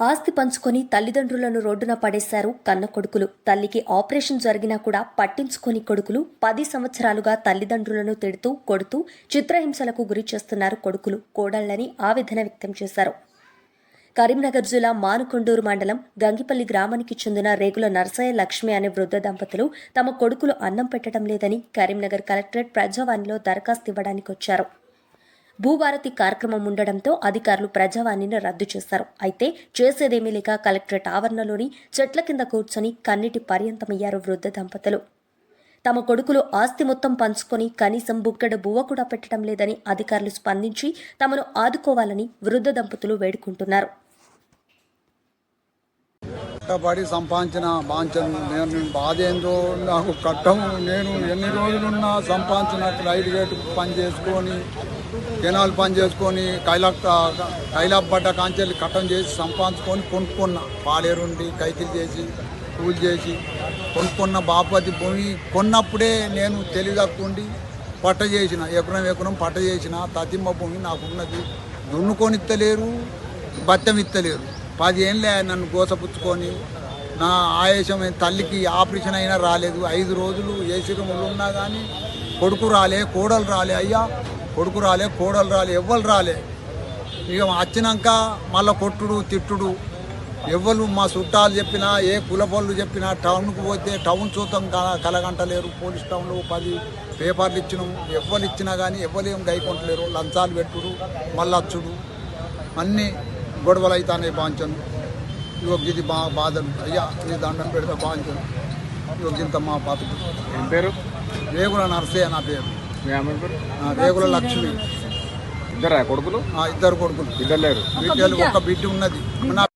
ఆస్తి పంచుకొని తల్లిదండ్రులను రోడ్డున పడేశారు కన్న కొడుకులు. తల్లికి ఆపరేషన్ జరిగినా కూడా పట్టించుకొని కొడుకులు పది సంవత్సరాలుగా తల్లిదండ్రులను తిడుతూ కొడుతూ చిత్రహింసలకు గురి చేస్తున్నారు కొడుకులు. కోడళ్ళని ఆవేదన వ్యక్తం చేశారు. కరీంనగర్ జిల్లా మానుకొండూరు మండలం గంగిపల్లి గ్రామానికి చెందిన రేగుల నరసయ్య లక్ష్మి అనే వృద్ధ దంపతులు తమ కొడుకులు అన్నం పెట్టడం లేదని కరీంనగర్ కలెక్టరేట్ ప్రజావాణిలో దరఖాస్తు ఇవ్వడానికి వచ్చారు. భూభారతి కార్యక్రమం ఉండడంతో అధికారులు ప్రజావాణిని రద్దు చేశారు. అయితే చేసేదేమీ లేక కలెక్టరేట్ ఆవరణలోని చెట్ల కింద కూర్చొని కన్నిటి పర్యంతమయ్యారు వృద్ధ దంపతులు. తమ కొడుకులు ఆస్తి మొత్తం పంచుకొని కనీసం బుక్కడ బువ్వ కూడా పెట్టడం లేదని అధికారులు స్పందించి తమను ఆదుకోవాలని వృద్ధ దంపతులు వేడుకుంటున్నారు. కష్టపడి సంపాదించిన బాంచను నేను బాధ ఏందో నాకు కట్టం నేను ఎన్ని రోజులున్నా సంపాదించిన రైలు గేట్ పని చేసుకొని కెనాల్ పని చేసుకొని కైలా కైలాపడ్డ కాంచెల్లి కట్టం చేసి సంపాదించుకొని కొనుక్కున్న పాలేరుండి కైకిలు చేసి పూజ చేసి కొనుక్కున్న బాపతి భూమి కొన్నప్పుడే నేను తెలివిదక్కుండి పట్ట చేసిన ఎకరం ఎకరం పట్ట చేసిన తతిమ్మ భూమి నాకున్నది. దున్నుకొని ఇత్తలేరు బత్తం ఇత్తలేరు పది ఏళ్ళే నన్ను గోసపుచ్చుకొని నా ఆయాసం తల్లికి ఆపరేషన్ అయినా రాలేదు. ఐదు రోజులు ఏసీ రూములు ఉన్నా కానీ కొడుకు రాలే కోడలు రాలే. అయ్యా కొడుకు రాలే కోడలు రాలే ఎవ్వరు రాలే. ఇక వచ్చినాక మళ్ళా కొట్టుడు తిట్టుడు. ఎవ్వరు మా చుట్టాలు చెప్పినా ఏ కులపళ్ళు చెప్పినా టౌన్కు పోతే టౌన్ చూద్దాం కలగంటలేరు. పోలీస్ టౌన్లో పది పేపర్లు ఇచ్చినాం. ఎవ్వరు ఇచ్చినా కానీ ఎవ్వరు గైకొంటలేరు. లంచాలు పెట్టుడు మళ్ళొచ్చుడు అన్నీ గొడవలు అవుతాయి బాంచను. ఇగో ఇది బా బాధలు అయ్యా ఈ దండం పెడితే బాంచను. ఇంత మా బతుకు. పేరు? రేగుల నర్సే నా పేరు. రేగుల లక్ష్మి ఇద్దరా కొడుకులు? ఆ, ఇద్దరు కొడుకులు. ఇద్దరు లేరు. బిడ్డలు ఒక బిడ్డ ఉన్నది.